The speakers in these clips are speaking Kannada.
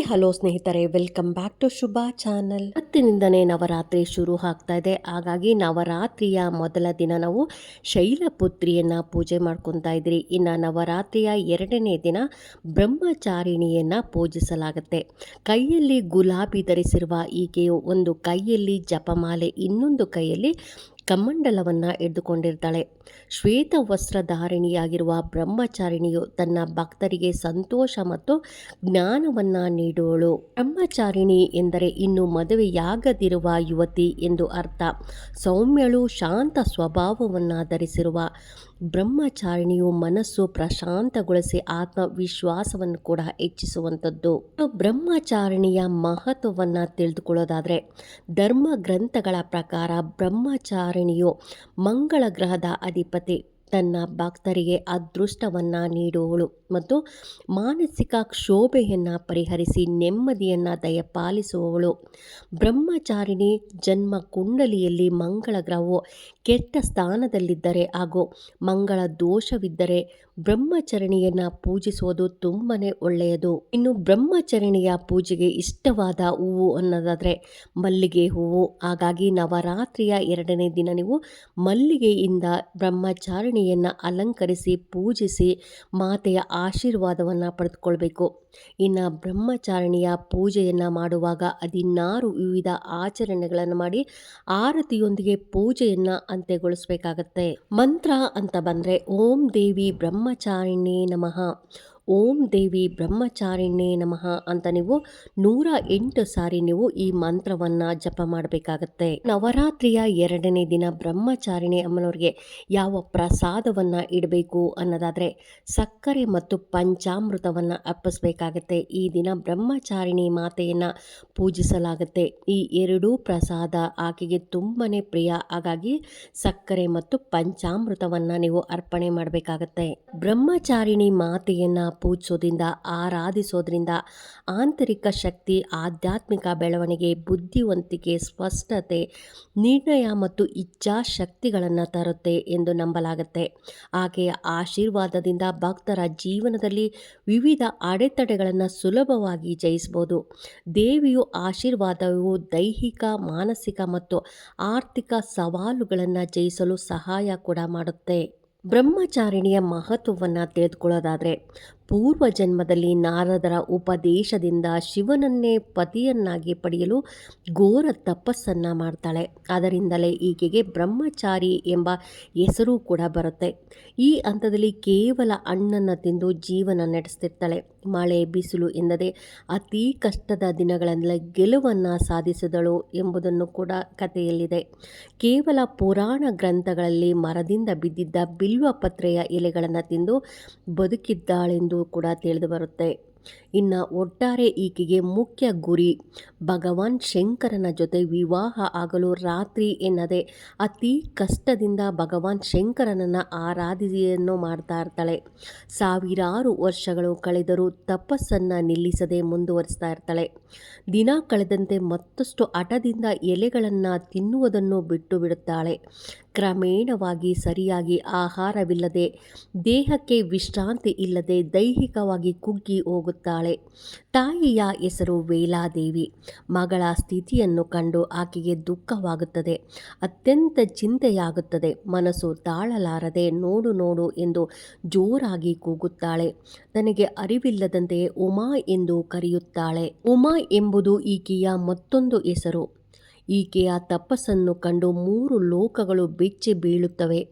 ಹಲೋ ಸ್ನೇಹಿತರೆ, welcome back to Shubha channel. ಹತ್ತಿನಿಂದನೇ Navratri ಶುರು ಆಗ್ತಾ ಇದೆ. ಹಾಗಾಗಿ ನವರಾತ್ರಿಯ ಮೊದಲ ದಿನ ನಾವು ಶೈಲಪುತ್ರಿಯನ್ನ ಪೂಜೆ ಮಾಡ್ಕೊತಾ ಇದ್ರಿ ಇನ್ನು ನವರಾತ್ರಿಯ ಎರಡನೇ ದಿನ ಬ್ರಹ್ಮಚಾರಿಣಿಯನ್ನ ಪೂಜಿಸಲಾಗುತ್ತೆ. ಕೈಯಲ್ಲಿ ಗುಲಾಬಿ ಧರಿಸಿರುವ ಈಕೆಯು ಒಂದು ಕೈಯಲ್ಲಿ ಜಪಮಾಲೆ, ಇನ್ನೊಂದು ಕೈಯಲ್ಲಿ ಕಮಂಡಲವನ್ನು ಹಿಡಿದುಕೊಂಡಿರ್ತಾಳೆ ಶ್ವೇತ ವಸ್ತ್ರಧಾರಿಣಿಯಾಗಿರುವ ಬ್ರಹ್ಮಚಾರಿಣಿಯು ತನ್ನ ಭಕ್ತರಿಗೆ ಸಂತೋಷ ಮತ್ತು ಜ್ಞಾನವನ್ನು ನೀಡುವಳು. ಬ್ರಹ್ಮಚಾರಿಣಿ ಎಂದರೆ ಇನ್ನು ಮದುವೆಯಾಗದಿರುವ ಯುವತಿ ಎಂದು ಅರ್ಥ. ಸೌಮ್ಯಳು ಶಾಂತ ಸ್ವಭಾವವನ್ನು ಧರಿಸಿರುವ ಬ್ರಹ್ಮಚಾರಿಣಿಯು ಮನಸ್ಸು ಪ್ರಶಾಂತಗೊಳಿಸಿ ಆತ್ಮವಿಶ್ವಾಸವನ್ನು ಕೂಡ ಹೆಚ್ಚಿಸುವಂಥದ್ದು. ಬ್ರಹ್ಮಚಾರಿಣಿಯ ಮಹತ್ವವನ್ನು ತಿಳಿದುಕೊಳ್ಳೋದಾದರೆ ಧರ್ಮ ಗ್ರಂಥಗಳ ಪ್ರಕಾರ ಬ್ರಹ್ಮಚಾರಿಣಿಯು ಮಂಗಳ ಗ್ರಹದ ಅಧಿಪತಿ. ತನ್ನ ಭಕ್ತರಿಗೆ ಅದೃಷ್ಟವನ್ನು ನೀಡುವಳು ಮತ್ತು ಮಾನಸಿಕ ಕ್ಷೋಭೆಯನ್ನು ಪರಿಹರಿಸಿ ನೆಮ್ಮದಿಯನ್ನು ದಯಪಾಲಿಸುವವಳು. ಬ್ರಹ್ಮಚಾರಿಣಿ ಜನ್ಮ ಕುಂಡಲಿಯಲ್ಲಿ ಮಂಗಳ ಗ್ರಹವು ಕೆಟ್ಟ ಸ್ಥಾನದಲ್ಲಿದ್ದರೆ ಹಾಗೂ ಮಂಗಳ ದೋಷವಿದ್ದರೆ ಬ್ರಹ್ಮಚರಣಿಯನ್ನು ಪೂಜಿಸುವುದು ತುಂಬಾ ಒಳ್ಳೆಯದು. ಇನ್ನು ಬ್ರಹ್ಮಚರಣಿಯ ಪೂಜೆಗೆ ಇಷ್ಟವಾದ ಹೂವು ಅನ್ನೋದಾದರೆ ಮಲ್ಲಿಗೆ ಹೂವು. ಹಾಗಾಗಿ ನವರಾತ್ರಿಯ ಎರಡನೇ ದಿನ ನೀವು ಮಲ್ಲಿಗೆಯಿಂದ ಬ್ರಹ್ಮಚಾರಿಣಿಯನ್ನು ಅಲಂಕರಿಸಿ, ಪೂಜಿಸಿ, ಮಾತೆಯ ಆಶೀರ್ವಾದವನ್ನು ಪಡೆದುಕೊಳ್ಬೇಕು. ಇನ್ನು ಬ್ರಹ್ಮಚಾರಿಣಿಯ ಪೂಜೆಯನ್ನು ಮಾಡುವಾಗ ಹದಿನಾರು ವಿವಿಧ ಆಚರಣೆಗಳನ್ನು ಮಾಡಿ ಆರತಿಯೊಂದಿಗೆ ಪೂಜೆಯನ್ನು ಅಂತ್ಯಗೊಳಿಸಬೇಕಾಗತ್ತೆ. ಮಂತ್ರ ಅಂತ ಬಂದರೆ ಓಂ ದೇವಿ ಬ್ರಹ್ಮಚಾರಿಣಿ ನಮಃ. ಓಂ ದೇವಿ ಬ್ರಹ್ಮಚಾರಿಣ್ಯೇ ನಮಃ ಅಂತ ನೀವು ನೂರ ಎಂಟು ಸಾರಿ ನೀವು ಈ ಮಂತ್ರವನ್ನು ಜಪ ಮಾಡಬೇಕಾಗತ್ತೆ. ನವರಾತ್ರಿಯ ಎರಡನೇ ದಿನ ಬ್ರಹ್ಮಚಾರಿಣಿ ಅಮ್ಮನವ್ರಿಗೆ ಯಾವ ಪ್ರಸಾದವನ್ನು ಇಡಬೇಕು ಅನ್ನೋದಾದರೆ ಸಕ್ಕರೆ ಮತ್ತು ಪಂಚಾಮೃತವನ್ನು ಅರ್ಪಿಸಬೇಕಾಗತ್ತೆ. ಈ ದಿನ ಬ್ರಹ್ಮಚಾರಿಣಿ ಮಾತೆಯನ್ನು ಪೂಜಿಸಲಾಗುತ್ತೆ. ಈ ಎರಡೂ ಪ್ರಸಾದ ಆಕೆಗೆ ತುಂಬಾ ಪ್ರಿಯ. ಹಾಗಾಗಿ ಸಕ್ಕರೆ ಮತ್ತು ಪಂಚಾಮೃತವನ್ನು ನೀವು ಅರ್ಪಣೆ ಮಾಡಬೇಕಾಗತ್ತೆ. ಬ್ರಹ್ಮಚಾರಿಣಿ ಮಾತೆಯನ್ನು ಪೂಜಿಸೋದ್ರಿಂದ, ಆರಾಧಿಸೋದ್ರಿಂದ ಆಂತರಿಕ ಶಕ್ತಿ, ಆಧ್ಯಾತ್ಮಿಕ ಬೆಳವಣಿಗೆ, ಬುದ್ಧಿವಂತಿಕೆ, ಸ್ಪಷ್ಟತೆ, ನಿರ್ಣಯ ಮತ್ತು ಇಚ್ಛಾಶಕ್ತಿಗಳನ್ನು ತರುತ್ತೆ ಎಂದು ನಂಬಲಾಗುತ್ತೆ. ಆಕೆಯ ಆಶೀರ್ವಾದದಿಂದ ಭಕ್ತರ ಜೀವನದಲ್ಲಿ ವಿವಿಧ ಅಡೆತಡೆಗಳನ್ನು ಸುಲಭವಾಗಿ ಜಯಿಸಬಹುದು ದೇವಿಯು ಆಶೀರ್ವಾದವು ದೈಹಿಕ, ಮಾನಸಿಕ ಮತ್ತು ಆರ್ಥಿಕ ಸವಾಲುಗಳನ್ನು ಜಯಿಸಲು ಸಹಾಯ ಕೂಡ ಮಾಡುತ್ತೆ. ಬ್ರಹ್ಮಚಾರಿಣಿಯ ಮಹತ್ವವನ್ನು ತಿಳಿದುಕೊಳ್ಳೋದಾದರೆ ಪೂರ್ವ ಜನ್ಮದಲ್ಲಿ ನಾರದರ ಉಪದೇಶದಿಂದ ಶಿವನನ್ನೇ ಪತಿಯನ್ನಾಗಿ ಪಡೆಯಲು ಘೋರ ತಪಸ್ಸನ್ನು ಮಾಡ್ತಾಳೆ. ಅದರಿಂದಲೇ ಈಕೆಗೆ ಬ್ರಹ್ಮಚಾರಿ ಎಂಬ ಹೆಸರು ಕೂಡ ಬರುತ್ತೆ. ಈ ಹಂತದಲ್ಲಿ ಕೇವಲ ಅಣ್ಣನ್ನು ತಿಂದು ಜೀವನ ನಡೆಸ್ತಿರ್ತಾಳೆ. ಮಳೆ, ಬಿಸಿಲು ಎಂದದೆ ಅತಿ ಕಷ್ಟದ ದಿನಗಳಲ್ಲಿ ಗೆಲುವನ್ನು ಸಾಧಿಸಿದಳು ಎಂಬುದನ್ನು ಕೂಡ ಕಥೆಯಲ್ಲಿದೆ. ಕೇವಲ ಪುರಾಣ ಗ್ರಂಥಗಳಲ್ಲಿ ಮರದಿಂದ ಬಿದ್ದಿದ್ದ ಬಿಲ್ವಪತ್ರೆಯ ಎಲೆಗಳನ್ನು ತಿಂದು ಬದುಕಿದ್ದಾಳೆಂದು ಕೂಡ ತಿಳಿದು ಬರುತ್ತೆ. ಇನ್ನು ಒಟ್ಟಾರೆ ಈಕೆಗೆ ಮುಖ್ಯ ಗುರಿ, ಭಗವಾನ್ ಶಂಕರನ ಜೊತೆ ವಿವಾಹ ಆಗಲು ರಾತ್ರಿ ಎನ್ನದೆ ಅತಿ ಕಷ್ಟದಿಂದ ಭಗವಾನ್ ಶಂಕರನನ್ನು ಆರಾಧನೆಯನ್ನು ಮಾಡ್ತಾ ಇರ್ತಾಳೆ. ಸಾವಿರಾರು ವರ್ಷಗಳು ಕಳೆದರೂ ತಪಸ್ಸನ್ನು ನಿಲ್ಲಿಸದೆ ಮುಂದುವರಿಸ್ತಾ ಇರ್ತಾಳೆ. ದಿನ ಕಳೆದಂತೆ ಮತ್ತಷ್ಟು ಹಠದಿಂದ ಎಲೆಗಳನ್ನು ತಿನ್ನುವುದನ್ನು ಬಿಟ್ಟು ಬಿಡುತ್ತಾಳೆ. ಕ್ರಮೇಣವಾಗಿ ಸರಿಯಾಗಿ ಆಹಾರವಿಲ್ಲದೆ, ದೇಹಕ್ಕೆ ವಿಶ್ರಾಂತಿ ಇಲ್ಲದೆ ದೈಹಿಕವಾಗಿ ಕುಗ್ಗಿ ಹೋಗುತ್ತಾಳೆ. ತಾಯಿಯ ಹೆಸರು ವೇಲಾದೇವಿ. ಮಗಳ ಸ್ಥಿತಿಯನ್ನು ಕಂಡು ಆಕೆಗೆ ದುಃಖವಾಗುತ್ತದೆ. ಅತ್ಯಂತ ಚಿಂತೆಯಾಗುತ್ತದೆ. ಮನಸ್ಸು ತಾಳಲಾರದೆ ನೋಡು ನೋಡು ಎಂದು ಜೋರಾಗಿ ಕೂಗುತ್ತಾಳೆ. ತನಗೆ ಅರಿವಿಲ್ಲದಂತೆ ಉಮಾ ಎಂದು ಕರೆಯುತ್ತಾಳೆ. ಉಮಾ ಎಂಬುದು ಈಕೆಯ ಮತ್ತೊಂದು ಹೆಸರು. ಈಕೆಯ ತಪಸ್ಸನ್ನು ಕಂಡು ಮೂರು ಲೋಕಗಳು ಬೆಚ್ಚಿ ಬೀಳುತ್ತವೆ.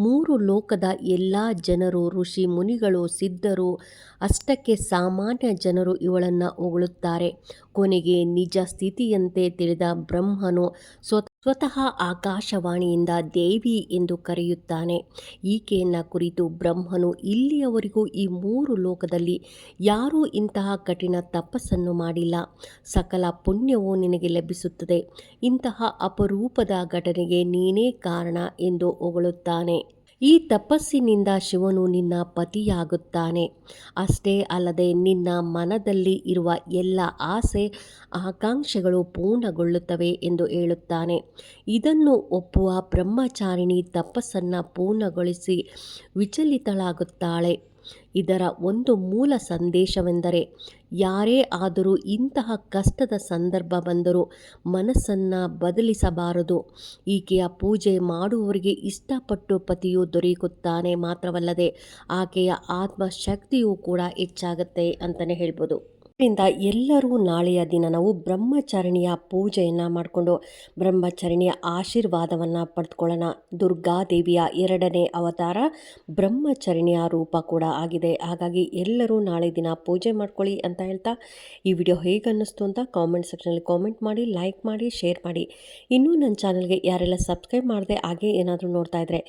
ಮೂರು ಲೋಕದ ಎಲ್ಲ ಜನರು, ಋಷಿ ಮುನಿಗಳು, ಸಿದ್ಧರು, ಅಷ್ಟಕ್ಕೆ ಸಾಮಾನ್ಯ ಜನರು ಇವಳನ್ನು ಹೊಗಳುತ್ತಾರೆ. ಕೊನೆಗೆ ನಿಜ ಸ್ಥಿತಿಯಂತೆ ತಿಳಿದ ಬ್ರಹ್ಮನು ಸ್ವತಃ ಸ್ವತಃ ಆಕಾಶವಾಣಿಯಿಂದ ದೇವಿ ಎಂದು ಕರೆಯುತ್ತಾನೆ. ಈಕೆಯನ್ನು ಕುರಿತು ಬ್ರಹ್ಮನು ಇಲ್ಲಿಯವರೆಗೂ ಈ ಮೂರು ಲೋಕದಲ್ಲಿ ಯಾರೂ ಇಂತಹ ಕಠಿಣ ತಪಸ್ಸನ್ನು ಮಾಡಿಲ್ಲ. ಸಕಲ ಪುಣ್ಯವು ನಿನಗೆ ಲಭಿಸುತ್ತದೆ. ಇಂತಹ ಅಪರೂಪದ ಘಟನೆಗೆ ನೀನೇ ಕಾರಣ ಎಂದು ಹೊಗಳುತ್ತಾನೆ. ಈ ತಪಸ್ಸಿನಿಂದ ಶಿವನು ನಿನ್ನ ಪತಿಯಾಗುತ್ತಾನೆ. ಅಷ್ಟೇ ಅಲ್ಲದೆ ನಿನ್ನ ಮನದಲ್ಲಿ ಇರುವ ಎಲ್ಲ ಆಸೆ, ಆಕಾಂಕ್ಷೆಗಳು ಪೂರ್ಣಗೊಳ್ಳುತ್ತವೆ ಎಂದು ಹೇಳುತ್ತಾನೆ. ಇದನ್ನು ಒಪ್ಪುವ ಬ್ರಹ್ಮಚಾರಿಣಿ ತಪಸ್ಸನ್ನು ಪೂರ್ಣಗೊಳಿಸಿ ವಿಚಲಿತಳಾಗುತ್ತಾಳೆ. ಇದರ ಒಂದು ಮೂಲ ಸಂದೇಶವೆಂದರೆ, ಯಾರೇ ಆದರೂ ಇಂತಹ ಕಷ್ಟದ ಸಂದರ್ಭ ಬಂದರೂ ಮನಸ್ಸನ್ನು ಬದಲಿಸಬಾರದು. ಈಕೆಯ ಪೂಜೆ ಮಾಡುವವರಿಗೆ ಇಷ್ಟಪಟ್ಟು ಪತಿಯು ದೊರೆಯುತ್ತಾನೆ ಮಾತ್ರವಲ್ಲದೆ, ಆಕೆಯ ಆತ್ಮಶಕ್ತಿಯೂ ಕೂಡ ಹೆಚ್ಚಾಗುತ್ತೆ ಅಂತಲೇ ಹೇಳ್ಬೋದು. ಇದರಿಂದ ಎಲ್ಲರೂ ನಾಳೆಯ ದಿನ ನಾವು ಬ್ರಹ್ಮಚಾರಿಣಿಯ ಪೂಜೆಯನ್ನು ಮಾಡಿಕೊಂಡು ಬ್ರಹ್ಮಚಾರಿಣಿಯ ಆಶೀರ್ವಾದವನ್ನು ಪಡೆದುಕೊಳ್ಳೋಣ ದುರ್ಗಾದೇವಿಯ ಎರಡನೇ ಅವತಾರ ಬ್ರಹ್ಮಚರಣಿಯ ರೂಪ ಕೂಡ ಆಗಿದೆ. ಹಾಗಾಗಿ ಎಲ್ಲರೂ ನಾಳೆ ದಿನ ಪೂಜೆ ಮಾಡ್ಕೊಳ್ಳಿ ಅಂತ ಹೇಳ್ತಾ ಈ ವಿಡಿಯೋ ಹೇಗೆ ಅನ್ನಿಸ್ತು ಅಂತ ಕಾಮೆಂಟ್ ಸೆಕ್ಷನಲ್ಲಿ ಕಾಮೆಂಟ್ ಮಾಡಿ ಲೈಕ್ ಮಾಡಿ ಶೇರ್ ಮಾಡಿ. ಇನ್ನೂ ನನ್ನ ಚಾನಲ್ಗೆ ಯಾರೆಲ್ಲ ಸಬ್ಸ್ಕ್ರೈಬ್ ಮಾಡಿದೆ ಹಾಗೆ ಏನಾದರೂ ನೋಡ್ತಾ ಇದ್ದರೆ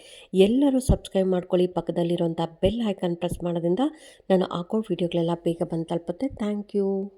ಎಲ್ಲರೂ ಸಬ್ಸ್ಕ್ರೈಬ್ ಮಾಡ್ಕೊಳ್ಳಿ. ಪಕ್ಕದಲ್ಲಿರುವಂಥ ಬೆಲ್ ಐಕಾನ್ ಪ್ರೆಸ್ ಮಾಡೋದ್ರಿಂದ ನಾನು ಹಾಕೋ ವಿಡಿಯೋಗಳೆಲ್ಲ ಬೇಗ ಬಂದು ತಲುಪುತ್ತೆ. Thank you you